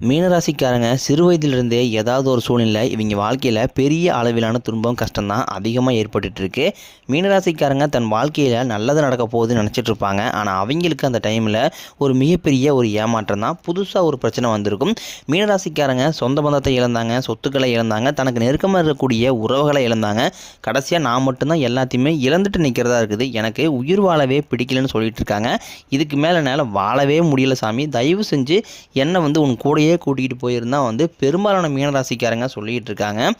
மீனராசிக்காரங்க சிறு வயதிலிருந்தே ஏதாவது ஒரு சூழ்நிலை இவங்க வாழ்க்கையில் பெரிய அளவிலான துன்பம் கஷ்டம்தான் அதிகமாக ஏற்பட்டுட்டு இருக்கு மீனராசிக்காரங்க தன் வாழ்க்கையில் நல்லது நடக்க போகுதுன்னு நினச்சிட்டு இருப்பாங்க ஆனால் அவங்களுக்கு அந்த டைமில் ஒரு மிகப்பெரிய ஒரு ஏமாற்றம் தான் புதுசாக ஒரு பிரச்சனை வந்திருக்கும். மீனராசிக்காரங்க சொந்த பந்தத்தை இழந்தாங்க சொத்துக்களை இழந்தாங்க தனக்கு நெருக்கமாக இருக்கக்கூடிய உறவுகளை இழந்தாங்க. கடைசியாக நான் மட்டும்தான் எல்லாத்தையுமே இழந்துட்டு நிற்கிறதா இருக்குது. எனக்கு உயிர் வாழவே பிடிக்கலன்னு சொல்லிட்டு இருக்காங்க இதுக்கு மேலே என்னால் வாழவே முடியல சாமி. தயவு செஞ்சு என்னை வந்து உன் கூடையே கூட்டிகிட்டு போயிருந்தா வந்து பெரும்பாலான மீனராசிக்காரங்க சொல்லிகிட்டு இருக்காங்க.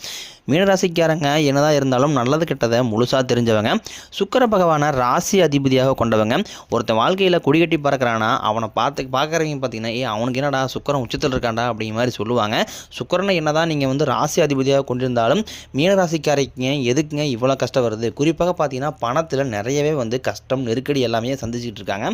மீனராசிக்காரங்க என்னதான் இருந்தாலும் நல்லது கெட்டதை முழுசாக தெரிஞ்சவங்க. சுக்கர பகவானை ராசி அதிபதியாக கொண்டவங்க. ஒருத்தன் வாழ்க்கையில் கொடிகட்டி பறக்கிறானா அவனை பார்த்து பார்க்குறவங்க பார்த்தீங்கன்னா ஏ அவனுக்கு என்னடா சுக்கரன் உச்சத்தில் இருக்காண்டா அப்படிங்கிற மாதிரி சொல்லுவாங்க. சுக்கரனை என்னதான் நீங்கள் வந்து ராசி அதிபதியாக கொண்டிருந்தாலும் மீனராசிக்காரங்க எதுக்குங்க இவ்வளோ கஷ்டம் வருது? குறிப்பாக பார்த்தீங்கன்னா பணத்தில் நிறையவே வந்து கஷ்டம் நெருக்கடி எல்லாமே சந்திச்சுட்டு இருக்காங்க.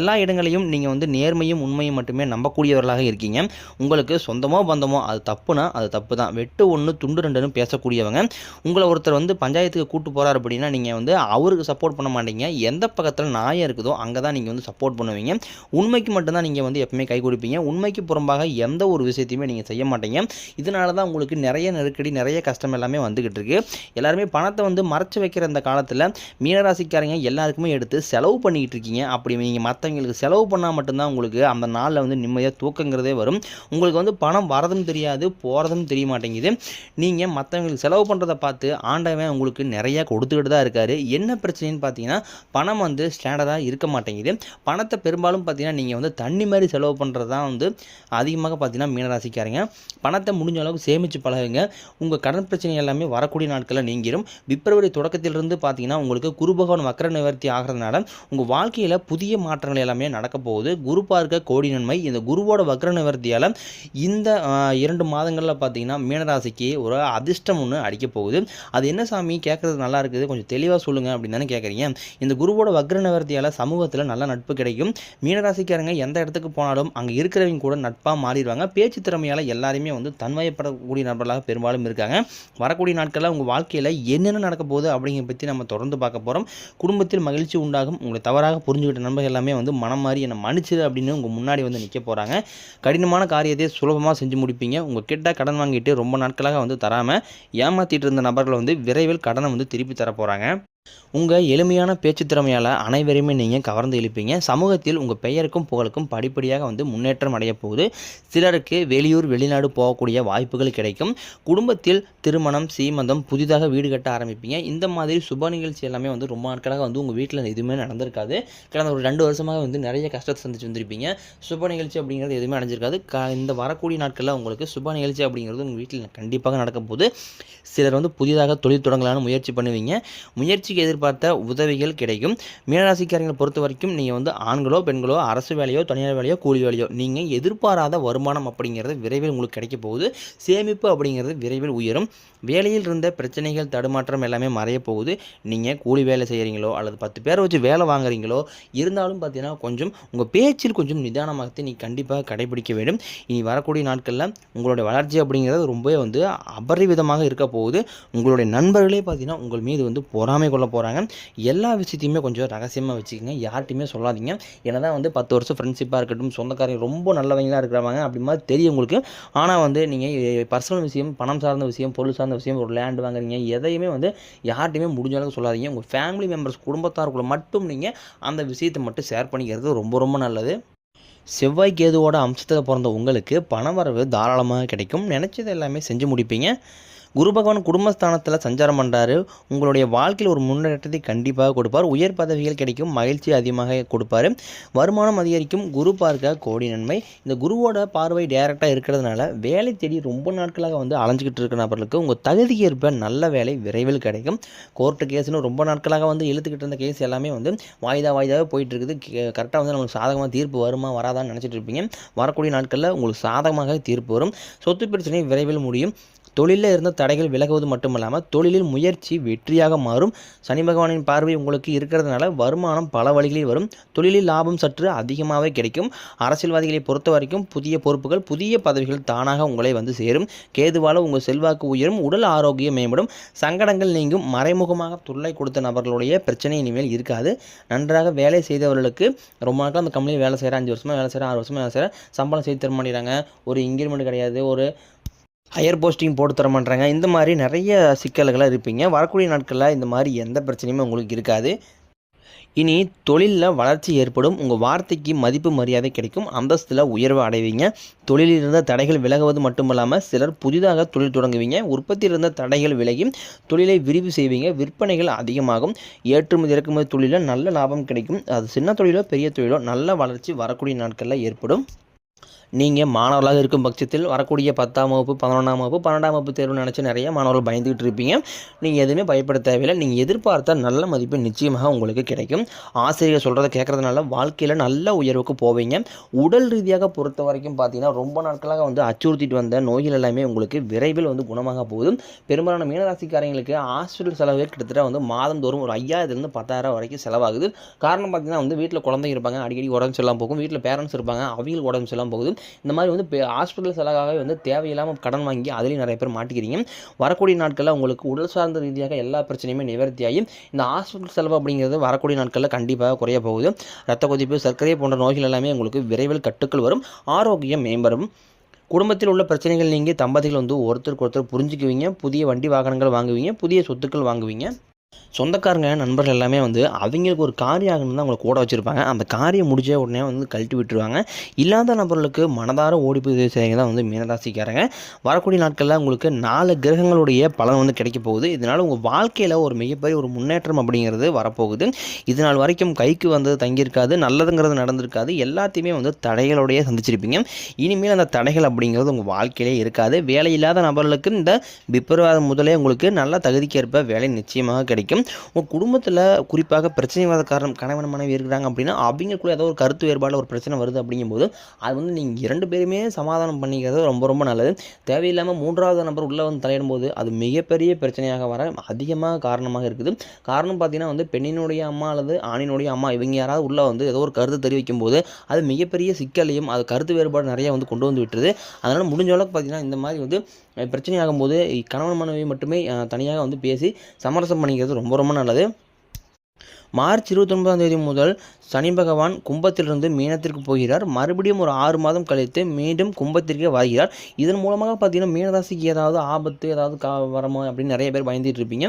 எல்லா இடங்களையும் நீங்கள் வந்து நேர்மையும் உண்மையும் மட்டுமே நம்பக்கூடியவர்களாக இருக்கீங்க. உங்களுக்கு சொந்தமோ பந்தமோ அது தப்புனா அது தப்பு தான் வெட்டு ஒன்று துண்டு ரெண்டுன்னு பேசக்கூடியவங்க. உங்களை ஒருத்தர் வந்து பஞ்சாயத்துக்கு கூட்டு போகிறார் அப்படின்னா நீங்கள் வந்து அவருக்கு சப்போர்ட் பண்ண மாட்டீங்க. எந்த பக்கத்தில் நாயம் இருக்குதோ அங்கே தான் நீங்கள் வந்து சப்போர்ட் பண்ணுவீங்க. உண்மைக்கு மட்டும்தான் நீங்கள் வந்து எப்பவுமே கை கொடுப்பீங்க. உண்மைக்கு புறம்பாக எந்த ஒரு விஷயத்தையுமே நீங்கள் செய்ய மாட்டீங்க. இதனால தான் உங்களுக்கு நிறைய நெருக்கடி நிறைய கஷ்டம் எல்லாமே வந்துக்கிட்டு இருக்கு. எல்லாருமே பணத்தை வந்து மறைச்சு வைக்கிற இந்த காலத்தில் மீனராசிக்காரங்க எல்லாருக்குமே எடுத்து செலவு பண்ணிக்கிட்டு இருக்கீங்க. அப்படி நீங்கள் மற்றவங்களுக்கு செலவு பண்ணால் மட்டும்தான் உங்களுக்கு அந்த நாளில் வந்து நிம்மதியாக தூக்கங்கிறதே வரும். உங்களுக்கு வந்து பணம் வரதும் தெரியாது போகிறதும் தெரிய மாட்டேங்குது. நீங்கள் மற்றவங்க மற்றவங்களுக்கு செலவு பண்ணுறத பார்த்து ஆண்டவன் உங்களுக்கு நிறையா கொடுத்துக்கிட்டு தான் இருக்காரு. என்ன பிரச்சனைன்னு பார்த்தீங்கன்னா பணம் வந்து ஸ்டாண்டர்டாக இருக்க மாட்டேங்குது. பணத்தை பெரும்பாலும் பார்த்தீங்கன்னா நீங்கள் வந்து தண்ணி மாதிரி செலவு பண்ணுறது தான் வந்து அதிகமாக பார்த்தீங்கன்னா மீனராசிக்காரங்க. பணத்தை முடிஞ்ச அளவுக்கு சேமித்து பழகுங்க. உங்கள் கடன் பிரச்சனை எல்லாமே வரக்கூடிய நாட்களில் நீங்கிடும் பிப்ரவரி தொடக்கத்திலிருந்து பார்த்தீங்கன்னா உங்களுக்கு குரு பகவான் வக்கர நிவர்த்தி ஆகிறதுனால உங்கள் வாழ்க்கையில் புதிய மாற்றங்கள் எல்லாமே நடக்க போகுது. குரு பார்க்க கோடி நன்மை. இந்த குருவோட வக்கர நிவர்த்தியால் இந்த இரண்டு மாதங்களில் பார்த்தீங்கன்னா மீனராசிக்கு ஒரு அதிர்ஷ்டம் ஒன்று அடிக்க போகுது. அது என்ன சாமி? கேட்குறது நல்லா இருக்குது. கொஞ்சம் தெளிவாக சொல்லுங்கள் அப்படின்னு தானே கேட்குறீங்க இந்த குருவோட வக்ர நிவர்த்தியால் சமூகத்தில் நல்ல நட்பு கிடைக்கும். மீனராசிக்காரங்க எந்த இடத்துக்கு போனாலும் அங்கே இருக்கிறவங்க கூட நட்பாக மாறிடுவாங்க. பேச்சு திறமையால் எல்லாருமே வந்து தன்மயப்படக்கூடிய நபர்களாக பெரும்பாலும் இருக்காங்க. வரக்கூடிய நாட்களில் உங்கள் வாழ்க்கையில் என்னென்ன நடக்க போகுது அப்படிங்கிற பற்றி நம்ம தொடர்ந்து பார்க்க போகிறோம் குடும்பத்தில் மகிழ்ச்சி உண்டாகும். உங்களை தவறாக புரிஞ்சுக்கிட்ட நண்பர்கள் எல்லாமே வந்து மனம் மாறி என்னை மன்னிச்சது அப்படின்னு உங்கள் முன்னாடி வந்து நிற்க போகிறாங்க கடினமான காரியத்தை சுலபமாக செஞ்சு முடிப்பீங்க. உங்கள் கிட்ட கடன் வாங்கிட்டு ரொம்ப நாட்களாக வந்து தராமல் ஏமாற்றிட்டு இருந்த நபர்களை வந்து விரைவில் கடனை வந்து திருப்பி தர போகிறாங்க உங்கள் எளிமையான பேச்சு திறமையால் அனைவரையுமே நீங்கள் கவர்ந்து இழுப்பீங்க. சமூகத்தில் உங்கள் பெயருக்கும் புகழுக்கும் படிப்படியாக வந்து முன்னேற்றம் அடைய போகுது. சிலருக்கு வெளியூர் வெளிநாடு போகக்கூடிய வாய்ப்புகள் கிடைக்கும். குடும்பத்தில் திருமணம் சீமந்தம் புதிதாக வீடு கட்ட ஆரம்பிப்பீங்க. இந்த மாதிரி சுப நிகழ்ச்சி எல்லாமே வந்து ரொம்ப நாட்களாக வந்து உங்கள் வீட்டில் எதுவுமே நடந்திருக்காது. கடந்த ஒரு ரெண்டு வருஷமாக வந்து நிறைய கஷ்டத்தை சந்திச்சு வந்திருப்பீங்க. சுப நிகழ்ச்சி அப்படிங்கிறது எதுவுமே அடைஞ்சிருக்காது. க இந்த வரக்கூடிய நாட்களில் உங்களுக்கு சுப நிகழ்ச்சி அப்படிங்கிறது உங்கள் வீட்டில் கண்டிப்பாக நடக்க போகுது. சிலர் வந்து புதிதாக தொழில் தொடங்கலான முயற்சி பண்ணுவீங்க. முயற்சி முயற்சிக்கு எதிர்பார்த்த உதவிகள் கிடைக்கும். மீனராசிக்காரங்களை பொறுத்த வரைக்கும் நீங்கள் வந்து ஆண்களோ பெண்களோ அரசு வேலையோ தனியார் வேலையோ கூலி வேலையோ நீங்கள் எதிர்பாராத வருமானம் அப்படிங்கிறது விரைவில் உங்களுக்கு கிடைக்க போகுது. சேமிப்பு அப்படிங்கிறது விரைவில் உயரும். வேலையில் இருந்த பிரச்சனைகள் தடுமாற்றம் எல்லாமே மறைய போகுது. நீங்கள் கூலி வேலை செய்கிறீங்களோ அல்லது பத்து பேரை வச்சு வேலை வாங்குறீங்களோ இருந்தாலும் பார்த்தீங்கன்னா கொஞ்சம் உங்கள் பேச்சில் கொஞ்சம் நிதானமாக நீ கண்டிப்பாக கடைபிடிக்க வேண்டும். இனி வரக்கூடிய நாட்களில் உங்களுடைய வளர்ச்சி அப்படிங்கிறது ரொம்பவே வந்து அபரிவிதமாக இருக்க போகுது. உங்களுடைய நண்பர்களே பார்த்தீங்கன்னா உங்கள் மீது வந்து பொறாமை கொள்ள போகிறாங்க எல்லா விஷயத்தையுமே கொஞ்சம் ரகசியமாக வச்சுக்கோங்க. யார்ட்டையுமே சொல்லாதீங்க. என்னதான் வந்து பத்து வருஷம் ஃப்ரெண்ட்ஷிப்பாக இருக்கட்டும் சொந்தக்காரங்க ரொம்ப நல்லவங்களாக இருக்கிறவங்க அப்படி மாதிரி தெரியும் உங்களுக்கு ஆனால் வந்து நீங்கள் பர்சனல் விஷயம் பணம் சார்ந்த விஷயம் பொருள் சார்ந்த விஷயம் ஒரு லேண்ட் வாங்குறீங்க எதையுமே வந்து யார்ட்டையுமே முடிஞ்ச அளவுக்கு சொல்லாதீங்க. உங்கள் ஃபேமிலி மெம்பர்ஸ் குடும்பத்தாருக்குள்ள மட்டும் நீங்கள் அந்த விஷயத்தை மட்டும் ஷேர் பண்ணிக்கிறது ரொம்ப ரொம்ப நல்லது. செவ்வாய் கேதுவோட அம்சத்தில் பிறந்த உங்களுக்கு பணவரவு தாராளமாக கிடைக்கும். நினச்சது எல்லாமே செஞ்சு முடிப்பீங்க. குரு பகவான் குடும்பஸ்தானத்தில் சஞ்சாரம் பண்ணுறாரு உங்களுடைய வாழ்க்கையில் ஒரு முன்னேற்றத்தை கண்டிப்பாக கொடுப்பார். உயர் பதவிகள் கிடைக்கும் மகிழ்ச்சி அதிகமாக கொடுப்பார். வருமானம் அதிகரிக்கும் குரு பார்க்க கோடி நன்மை. இந்த குருவோட பார்வை டைரெக்டாக இருக்கிறதுனால வேலை தேடி ரொம்ப நாட்களாக வந்து அலைஞ்சிக்கிட்டு இருக்கிற நபர்களுக்கு உங்கள் தகுதிக்கு ஏற்ப நல்ல வேலை விரைவில் கிடைக்கும். கோர்ட்டு கேஸ்னு ரொம்ப நாட்களாக வந்து இழுத்துக்கிட்டு இருந்த கேஸ் எல்லாமே வந்து வாய்தா வாய்தாவே போயிட்டு இருக்குது. கரெக்டாக வந்து நம்மளுக்கு சாதகமாக தீர்ப்பு வருமா வராதான்னு நினச்சிட்டு இருப்பீங்க. வரக்கூடிய நாட்களில் உங்களுக்கு சாதகமாக தீர்ப்பு வரும். சொத்து பிரச்சனை விரைவில் முடியும். தொழிலில் இருந்த தடைகள் விலகுவது மட்டுமல்லாமல் தொழிலில் முயற்சி வெற்றியாக மாறும். சனி பகவானின் பார்வை உங்களுக்கு இருக்கிறதுனால வருமானம் பல வழிகளில் வரும். தொழிலில் லாபம் சற்று அதிகமாகவே கிடைக்கும். அரசியல்வாதிகளை பொறுத்த வரைக்கும் புதிய பொறுப்புகள் புதிய பதவிகள் தானாக உங்களை வந்து சேரும். கேதுவால உங்கள் செல்வாக்கு உயரும் உடல் ஆரோக்கியம் மேம்படும். சங்கடங்கள் நீங்கும். மறைமுகமாக தொல்லை கொடுத்த நபர்களுடைய பிரச்சனை இனிமேல் இருக்காது. நன்றாக வேலை செய்தவர்களுக்கு ரொம்ப நாட்கள் அந்த கம்பெனியில் வேலை செய்கிறேன் அஞ்சு வருஷமாக வேலை செய்கிறேன் ஆறு வருஷமாக வேலை செய்கிறேன் சம்பளம் செய்து தர மாட்டேங்கிறாங்க. ஒரு இன்க்ரிமெண்ட் கிடையாது. ஒரு ஹையர் போஸ்டிங் போட்டு தர மாட்டாங்க இந்த மாதிரி நிறைய சிக்கல்களாக இருப்பீங்க. வரக்கூடிய நாட்களில் இந்த மாதிரி எந்த பிரச்சனையுமே உங்களுக்கு இருக்காது. இனி தொழிலில் வளர்ச்சி ஏற்படும். உங்கள் வார்த்தைக்கு மதிப்பு மரியாதை கிடைக்கும். அந்தஸ்தில் உயர்வு அடைவீங்க. தொழிலில் இருந்த தடைகள் விலகுவது மட்டுமல்லாமல் சிலர் புதிதாக தொழில் தொடங்குவீங்க. உற்பத்தியில் இருந்த தடைகள் விலகி தொழிலை விரிவு செய்வீங்க. விற்பனைகள் அதிகமாகும். ஏற்றுமதி இறக்குமதி தொழிலில் நல்ல லாபம் கிடைக்கும். அது சின்ன தொழிலோ பெரிய தொழிலோ நல்ல வளர்ச்சி வரக்கூடிய நாட்களில் ஏற்படும். நீங்கள் மாணவர்களாக இருக்கும் பட்சத்தில் வரக்கூடிய பத்தாம் வகுப்பு பதினொன்றாம் வகுப்பு பன்னெண்டாம் வகுப்பு தேர்வு நினச்சி நிறைய மாணவர்கள் பயந்துகிட்டு இருப்பீங்க. நீங்கள் எதுவுமே பயப்பட தேவையில்லை. நீங்கள் எதிர்பார்த்த நல்ல மதிப்பு நிச்சயமாக உங்களுக்கு கிடைக்கும். ஆசிரியர் சொல்கிறத கேட்குறதுனால வாழ்க்கையில் நல்ல உயர்வுக்கு போவீங்க. உடல் ரீதியாக பொறுத்த வரைக்கும் பார்த்தீங்கன்னா ரொம்ப நாட்களாக வந்து அச்சுறுத்திட்டு வந்த நோய்கள் எல்லாமே உங்களுக்கு விரைவில் வந்து குணமாக போகுது. பெரும்பாலான மீனராசிக்காரங்களுக்கு ஹாஸ்பிட்டல் செலவு கிட்டத்தட்ட வந்து மாதந்தோறும் ஒரு ஐயாயிரத்துலேருந்து பத்தாயிரம் வரைக்கும் செலவாகுது. காரணம் பார்த்தீங்கன்னா வந்து வீட்டில் குழந்தைங்க இருப்பாங்க. அடிக்கடி உடம்பு செல்லாம் போகும். வீட்டில் பேரண்ட்ஸ் இருப்பாங்க. அவங்களுக்கு உடம்பு செல்லாம் போகுது. இந்த மாதிரி வந்து ஹாஸ்பிட்டல் செலவாகவே வந்து தேவையில்லாமல் கடன் வாங்கி அதுலேயும் நிறைய பேர் மாட்டிக்கிறீங்க. வரக்கூடிய நாட்களில் உங்களுக்கு உடல் சார்ந்த ரீதியாக எல்லா பிரச்சனையுமே நிவர்த்தியாகி இந்த ஹாஸ்பிட்டல் செலவு அப்படிங்கிறது வரக்கூடிய நாட்களில் கண்டிப்பாக குறைய போகுது. ரத்த கொதிப்பு சர்க்கரை போன்ற நோய்கள் எல்லாமே உங்களுக்கு விரைவில் கட்டுக்கள் வரும். ஆரோக்கியம் மேம்படும். குடும்பத்தில் உள்ள பிரச்சனைகள் நீங்கள் தம்பதிகள் வந்து ஒருத்தருக்கு ஒருத்தர் புரிஞ்சுக்குவீங்க. புதிய வண்டி வாகனங்கள் வாங்குவீங்க. புதிய சொத்துக்கள் வாங்குவீங்க. சொந்தக்காரங்க நண்பர்கள் எல்லாமே வந்து அவங்களுக்கு ஒரு காரியம் ஆகணும்னு தான் அவங்களை கூட வச்சுருப்பாங்க. அந்த காரியம் முடிஞ்ச உடனே வந்து கழட்டி விட்டுருவாங்க. இல்லாத நபர்களுக்கு மனதார ஓடி போய் உதவி செய்யுங்க தான் வந்து மீனராசிக்காரங்க. வரக்கூடிய நாட்களில் உங்களுக்கு நாலு கிரகங்களுடைய பலன் வந்து கிடைக்க போகுது. இதனால் உங்கள் வாழ்க்கையில் ஒரு மிகப்பெரிய ஒரு முன்னேற்றம் அப்படிங்கிறது வரப்போகுது. இது நாள் வரைக்கும் கைக்கு வந்து தங்கியிருக்காது நல்லதுங்கிறது நடந்திருக்காது. எல்லாத்தையுமே வந்து தடைகளோடைய சந்திச்சிருப்பீங்க. இனிமேல் அந்த தடைகள் அப்படிங்கிறது உங்கள் வாழ்க்கையிலே இருக்காது. வேலை இல்லாத நபர்களுக்கு இந்த பிப்ரவரி முதலே உங்களுக்கு நல்ல தகுதிக்கேற்ப வேலை நிச்சயமாக கிடைக்கும். உங்கள் குடும்பத்தில் குறிப்பாக பிரச்சனை வராத காரணம் கணவன் மனைவி இருக்கிறாங்க அப்படின்னா அவங்களுக்குள்ள ஏதோ ஒரு கருத்து வேறுபாடு ஒரு பிரச்சனை வருது அப்படிங்கும்போது அது வந்து நீங்கள் இரண்டு பேருமே சமாதானம் பண்ணிக்கிறது ரொம்ப ரொம்ப நல்லது. தேவையில்லாமல் மூன்றாவது நபர் உள்ளே வந்து தலையிடும் போது அது மிகப்பெரிய பிரச்சனையாக வர அதிகமாக காரணமாக இருக்குது. காரணம் பார்த்தீங்கன்னா வந்து பெண்ணினுடைய அம்மா அல்லது ஆணினுடைய அம்மா இவங்க யாராவது உள்ளே வந்து ஏதோ ஒரு கருத்து தெரிவிக்கும் போது அது மிகப்பெரிய சிக்கலையும் அது கருத்து வேறுபாடு நிறைய வந்து கொண்டு வந்து விட்டுருது. அதனால் முடிஞ்ச அளவுக்கு பார்த்தீங்கன்னா இந்த மாதிரி வந்து பிரச்சனையாகும் போது கணவன் மனைவி மட்டுமே தனியாக வந்து பேசி சமரசம் பண்ணிக்கிறது ரொம்ப ரொம்ப நல்லது. மார்ச் இருபத்தொன்பதாம் தேதி முதல் சனி பகவான் கும்பத்திலிருந்து மீனத்திற்கு போகிறார். மறுபடியும் ஒரு ஆறு மாதம் கழித்து மீண்டும் கும்பத்திற்கே வருகிறார் இதன் மூலமாக பார்த்தீங்கன்னா மீனராசிக்கு ஏதாவது ஆபத்து ஏதாவது கா வரமோ அப்படின்னு நிறைய பேர் பயந்துட்டு இருப்பீங்க.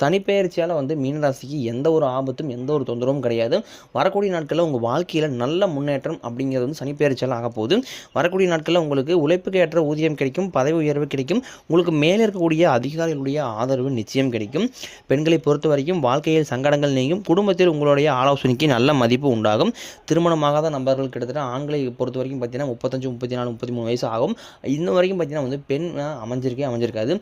சனிப்பெயர்ச்சியால் வந்து மீனராசிக்கு எந்த ஒரு ஆபத்தும் எந்த ஒரு தொந்தரவும் கிடையாது. வரக்கூடிய நாட்களில் உங்கள் வாழ்க்கையில் நல்ல முன்னேற்றம் அப்படிங்கிறது வந்து சனிப்பெயர்ச்சியால் ஆக போகுது. வரக்கூடிய நாட்களில் உங்களுக்கு உழைப்புக்கு ஏற்ற ஊதியம் கிடைக்கும் பதவி உயர்வு கிடைக்கும். உங்களுக்கு மேலே இருக்கக்கூடிய அதிகாரிகளுடைய ஆதரவு நிச்சயம் கிடைக்கும். பெண்களை பொறுத்த வரைக்கும் வாழ்க்கையில் சங்கடங்கள் நீங்கும். குடும்பத்தில் உங்களுடைய ஆலோசனைக்கு நல்ல மதிப்பு உண்டாகும். திருமணமாகாத நபர்கள் கிட்டத்தட்ட ஆண்களை பொறுத்த வரைக்கும் பார்த்தீங்கன்னா முப்பத்தஞ்சு முப்பத்தி நாலு முப்பத்தி மூணு வயசு ஆகும். இன்ன வரைக்கும் பார்த்தீங்கன்னா வந்து பெண் அமைஞ்சிருக்கே அமைஞ்சிருக்காது.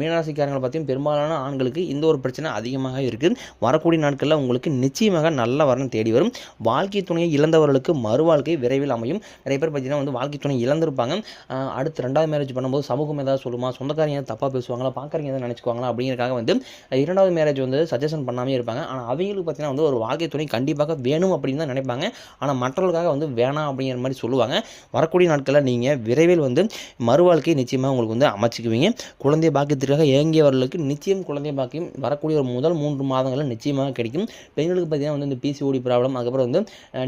மீனராசிக்காரங்களை பார்த்தீங்கன்னா பெரும்பாலான ஆண்களுக்கு இந்த ஒரு பிரச்சனை அதிகமாக இருக்குது வரக்கூடிய நாட்களில் உங்களுக்கு நிச்சயமாக நல்ல வரணும் தேடி வரும். வாழ்க்கை துணையை இழந்தவர்களுக்கு மறுவாழ்க்கை விரைவில் அமையும். நிறைய பேர் பார்த்தீங்கன்னா வந்து வாழ்க்கை துணை இழந்திருப்பாங்க. அடுத்து ரெண்டாவது மேரேஜ் பண்ணும்போது சமூகம் ஏதாவது சொல்லுமா? சொந்தக்காரங்க ஏதாவது தப்பாக பேசுவாங்களா? பார்க்குறீங்க ஏதாவது நினச்சிக்குவாங்களா? அப்படிங்கிறக்காக வந்து இரண்டாவது மேரேஜ் வந்து சஜஷன் பண்ணாமே இருப்பாங்க. ஆனால் அவங்களுக்கு பார்த்தீங்கன்னா வந்து ஒரு வாழ்க்கை துணை கண்டிப்பாக வேணும் அப்படின்னு தான் நினைப்பாங்க. ஆனால் மற்றவர்களுக்காக வந்து வேணாம் அப்படிங்கிற மாதிரி சொல்லுவாங்க. வரக்கூடிய நாட்களில் நீங்கள் விரைவில் வந்து மறுவாழ்க்கை நிச்சயமாக உங்களுக்கு வந்து அமைச்சிக்குவீங்க. குழந்தை பாக்கியத்திற்காக இயங்கியவர்களுக்கு நிச்சயம் குழந்தை பாக்கியம் வரக்கூடிய ஒரு முதல் மூன்று மாதங்களில் நிச்சயமாக கிடைக்கும். பெண்களுக்கு பார்த்தீங்கன்னா வந்து இந்த பிசிஓடி ப்ராப்ளம் அதுக்கப்புறம் வந்து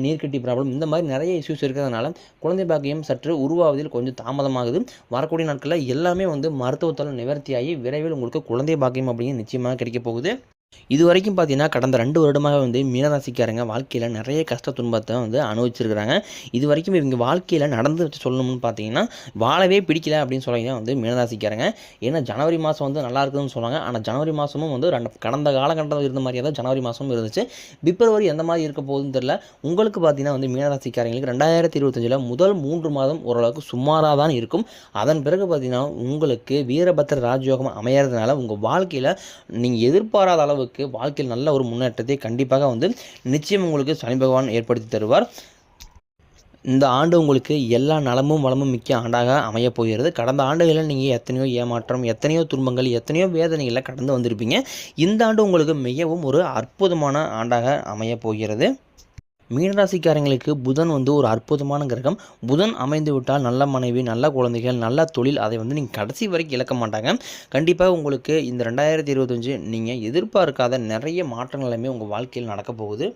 நீர்க்கட்டி ப்ராப்ளம் இந்த மாதிரி நிறைய இஷ்யூஸ் இருக்கிறதுனால குழந்தை பாக்கியம் சற்று உருவாவதில் கொஞ்சம் தாமதமாகுது. வரக்கூடிய நாட்களில் எல்லாமே வந்து மருத்துவத்தால் நிவர்த்தியாகி விரைவில் உங்களுக்கு குழந்தை பாக்கியம் அப்படிங்கிறது நிச்சயமாக கிடைக்க போகுது. இது வரைக்கும் பார்த்தீங்கன்னா கடந்த ரெண்டு வருடமாக வந்து மீனராசிக்காரங்க வாழ்க்கையில் நிறைய கஷ்ட துன்பத்தை வந்து அனுபவிச்சிருக்கிறாங்க. இது வரைக்கும் இவங்க வாழ்க்கையில் நடந்து வச்சு சொல்லணும்னு பார்த்தீங்கன்னா வாழவே பிடிக்கல அப்படின்னு சொல்லி தான் வந்து மீனராசிக்காரங்க. ஏன்னா ஜனவரி மாதம் வந்து நல்லா இருக்குதுன்னு சொன்னாங்க ஆனால் ஜனவரி மாதமும் வந்து ரெண்டு கடந்த காலகட்டம் இருந்த மாதிரியே தான் ஜனவரி மாதமும் இருந்துச்சு. பிப்ரவரி எந்த மாதிரி இருக்க போகுதுன்னு தெரியல. உங்களுக்கு பார்த்தீங்கன்னா வந்து மீனராசிக்காரங்களுக்கு ரெண்டாயிரத்தி இருபத்தஞ்சில் முதல் மூன்று மாதம் ஓரளவுக்கு சுமாராக தான் இருக்கும். அதன் பிறகு பார்த்தீங்கன்னா உங்களுக்கு வீரபத்திர ராஜயோகம் அமையறதுனால உங்கள் வாழ்க்கையில் நீங்கள் எதிர்பாராத அளவுக்கு வாழ்க்கையில் நல்ல ஒரு முன்னேற்றத்தை கண்டிப்பாக வந்து நிச்சயம் உங்களுக்கு சனி பகவான் ஏற்படுத்தி தருவார். இந்த ஆண்டு உங்களுக்கு எல்லா நலமும் வளமும் மிக்க ஆண்டாக அமையப் போகிறது. கடந்த ஆண்டுகளில் நீங்கள் எத்தனையோ ஏமாற்றம் எத்தனையோ துன்பங்கள் எத்தனையோ வேதனைகளை கடந்து வந்திருப்பீங்க. இந்த ஆண்டு உங்களுக்கு மிகவும் ஒரு அற்புதமான ஆண்டாக அமையப் போகிறது. மீனராசிக்காரங்களுக்கு புதன் வந்து ஒரு அற்புதமான கிரகம். புதன் அமைந்து விட்டால் நல்ல மனைவி நல்ல குழந்தைகள் நல்ல தொழில் அதை வந்து நீங்கள் கடைசி வரைக்கும் இழக்க மாட்டாங்க. கண்டிப்பாக உங்களுக்கு இந்த ரெண்டாயிரத்தி இருபத்தஞ்சு நீங்கள் எதிர்பார்க்காத நிறைய மாற்றங்கள் எல்லாமே உங்கள் வாழ்க்கையில் நடக்க போகுது.